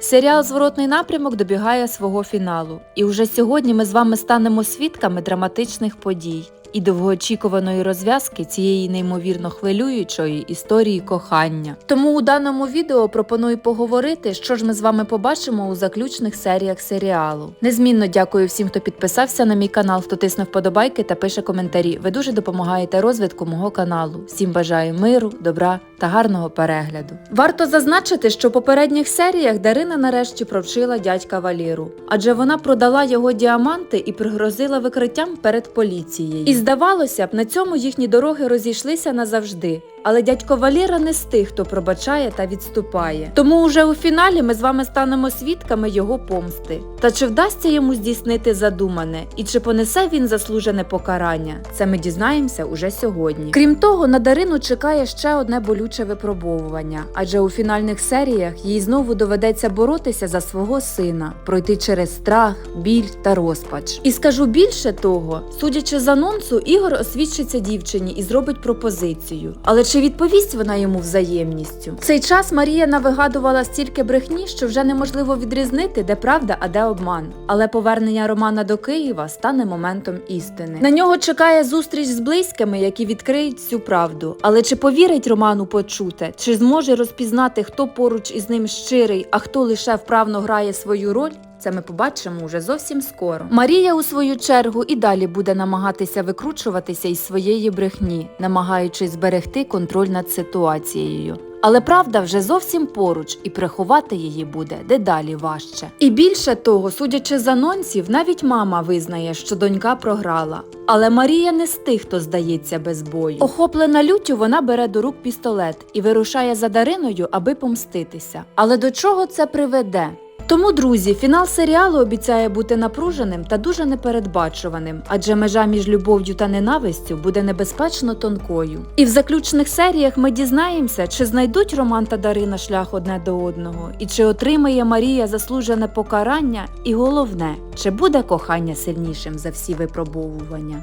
Серіал Зворотний напрямок добігає свого фіналу. І вже сьогодні ми з вами станемо свідками драматичних подій і довгоочікуваної розв'язки цієї неймовірно хвилюючої історії кохання. Тому у даному відео пропоную поговорити, що ж ми з вами побачимо у заключних серіях серіалу. Незмінно дякую всім, хто підписався на мій канал, хто тисне вподобайки та пише коментарі. Ви дуже допомагаєте розвитку мого каналу. Всім бажаю миру, добра та гарного перегляду. Варто зазначити, що в попередніх серіях Дарина нарешті провчила дядька Валіру, адже вона продала його діаманти і пригрозила викриттям перед поліцією. І здавалося б, на цьому їхні дороги розійшлися назавжди. Але дядько Валіра не з тих, хто пробачає та відступає. Тому уже у фіналі ми з вами станемо свідками його помсти. Та чи вдасться йому здійснити задумане, і чи понесе він заслужене покарання? Це ми дізнаємося уже сьогодні. Крім того, на Дарину чекає ще одне болюче випробовування, адже у фінальних серіях їй знову доведеться боротися за свого сина, пройти через страх, біль та розпач. І скажу більше того, судячи з анонсу, Ігор освідчиться дівчині і зробить пропозицію. Але чи відповість вона йому взаємністю? В цей час Марія навигадувала стільки брехні, що вже неможливо відрізнити, де правда, а де обман. Але повернення Романа до Києва стане моментом істини. На нього чекає зустріч з близькими, які відкриють всю правду. Але чи повірить Роману почуте, чи зможе розпізнати, хто поруч із ним щирий, а хто лише вправно грає свою роль? Це ми побачимо уже зовсім скоро. Марія, у свою чергу, і далі буде намагатися викручуватися із своєї брехні, намагаючись зберегти контроль над ситуацією. Але правда вже зовсім поруч, і приховати її буде дедалі важче. І більше того, судячи з анонсів, навіть мама визнає, що донька програла. Але Марія не з тих, хто здається без бою. Охоплена люттю, вона бере до рук пістолет і вирушає за Дариною, аби помститися. Але до чого це приведе? Тому, друзі, фінал серіалу обіцяє бути напруженим та дуже непередбачуваним, адже межа між любов'ю та ненавистю буде небезпечно тонкою. І в заключних серіях ми дізнаємося, чи знайдуть Роман та Дарина шлях одне до одного, і чи отримає Марія заслужене покарання, і головне, чи буде кохання сильнішим за всі випробовування.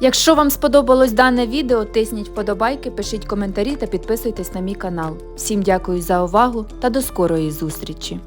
Якщо вам сподобалось дане відео, тисніть вподобайки, пишіть коментарі та підписуйтесь на мій канал. Всім дякую за увагу та до скорої зустрічі!